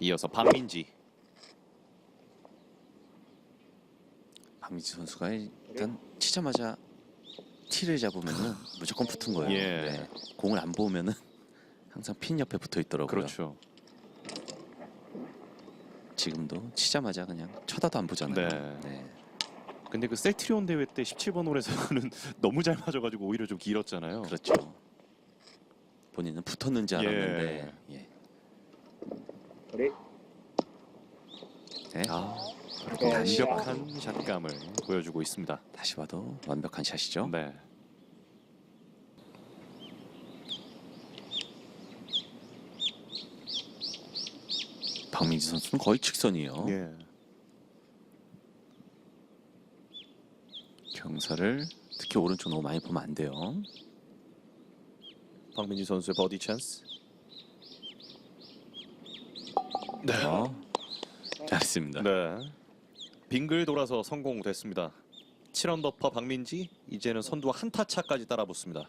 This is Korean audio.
이어서 박민지. 박민지 선수가 일단 치자마자 티를 잡으면은 무조건 붙은 거예요. 예. 네. 공을 안 보면은 항상 핀 옆에 붙어 있더라고요. 그렇죠. 지금도 치자마자 그냥 쳐다도 안 보잖아요. 네. 네. 근데 그 셀트리온 대회 때 17번 홀에서는 너무 잘 맞아가지고 오히려 좀 길었잖아요. 그렇죠. 본인은 붙었는지 알았는데. 예. 우리 네. 아, 네, 완벽한 샷감을 보여주고 있습니다. 다시 봐도 완벽한 샷이죠. 네. 박민지 선수는 거의 직선이에요. 예. 경사를 특히 오른쪽 너무 많이 보면 안 돼요. 박민지 선수의 버디 찬스. 네. 어, 잘했습니다. 네. 빙글 돌아서 성공됐습니다. 7언더파 박민지 이제는 선두와 한타 차까지 따라붙습니다.